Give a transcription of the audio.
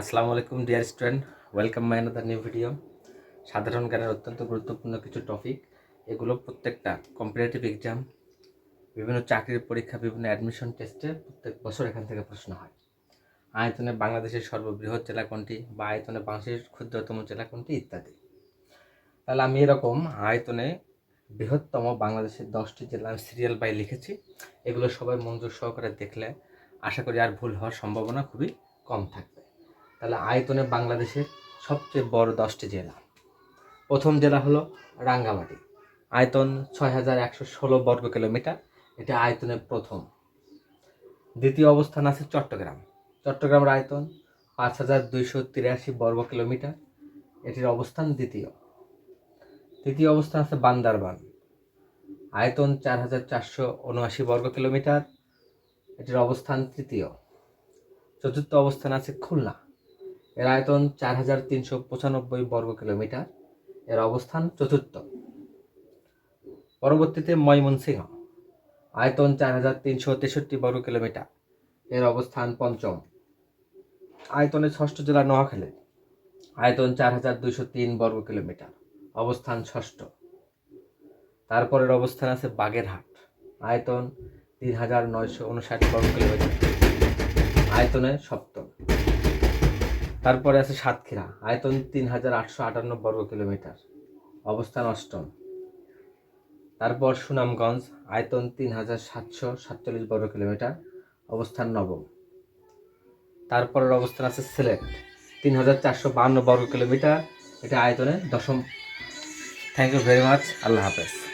আসসালামু আলাইকুম dear student welcome my another new video সাধারণ জ্ঞানের অত্যন্ত গুরুত্বপূর্ণ কিছু টপিক এগুলো প্রত্যেকটা কম্পিটিটিভ এক্সাম বিভিন্ন চাকরির পরীক্ষা, বিভিন্ন অ্যাডমিশন টেস্টে প্রত্যেক বছর এখান থেকে প্রশ্ন হয়। আয়তনে বাংলাদেশের সর্ববৃহৎ জেলা কোনটি বা আয়তনে বাংলাদেশের ক্ষুদ্রতম জেলা কোনটি ইত্যাদি। তাহলে আমি এরকম আয়তনে বৃহত্তম বাংলাদেশের দশটি জেলা আমি সিরিয়াল বাই লিখেছি। এগুলো সবাই মঞ্জুর সহকারে দেখলে আশা করি আর ভুল হওয়ার সম্ভাবনা খুবই কম থাকবে। তাহলে আয়তনে বাংলাদেশের সবচেয়ে বড় দশটি জেলা। প্রথম জেলা হলো রাঙ্গামাটি। আয়তন ছয় হাজার একশো ষোলো বর্গ কিলোমিটার, এটা আয়তনে প্রথম। দ্বিতীয় অবস্থান আছে চট্টগ্রাম। চট্টগ্রামের আয়তন পাঁচ হাজার দুইশো তিরাশি বর্গ কিলোমিটার, এটির অবস্থান দ্বিতীয়। তৃতীয় অবস্থান আছে বান্দারবান। আয়তন চার হাজার চারশো উনআশি বর্গ কিলোমিটার, এটির অবস্থান তৃতীয়। চতুর্থ অবস্থান আছে খুলনা। এর আয়তন চার হাজার তিনশো পঁচানব্বই বর্গ কিলোমিটার। এর অবস্থান চতুর্থ। পরবর্তীতে ময়মনসিংহ। আয়তন চার হাজার তিনশো তেষট্টি বর্গ কিলোমিটার। এর অবস্থান পঞ্চম। আয়তনে ষষ্ঠ জেলা নোয়াখালী। আয়তন চার হাজার দুইশো তিন বর্গ কিলোমিটার। অবস্থান ষষ্ঠ। তারপরের অবস্থান আছে বাগেরহাট। আয়তন তিন হাজার নয়শো উনষাট বর্গ কিলোমিটার। আয়তনে সপ্তম। তারপরে আছে সাতক্ষীরা, আয়তন তিন হাজার আটশো আটান্ন বর্গ কিলোমিটার, অবস্থান অষ্টম। তারপর সুনামগঞ্জ, আয়তন তিন হাজার সাতশো সাতচল্লিশ বর্গ কিলোমিটার, অবস্থান নবম। তারপরের অবস্থান আছে সিলেট, তিন হাজার চারশো বাহান্ন বর্গ কিলোমিটার, এটা আয়তনে দশম। Thank you very much Allah হাফেজ।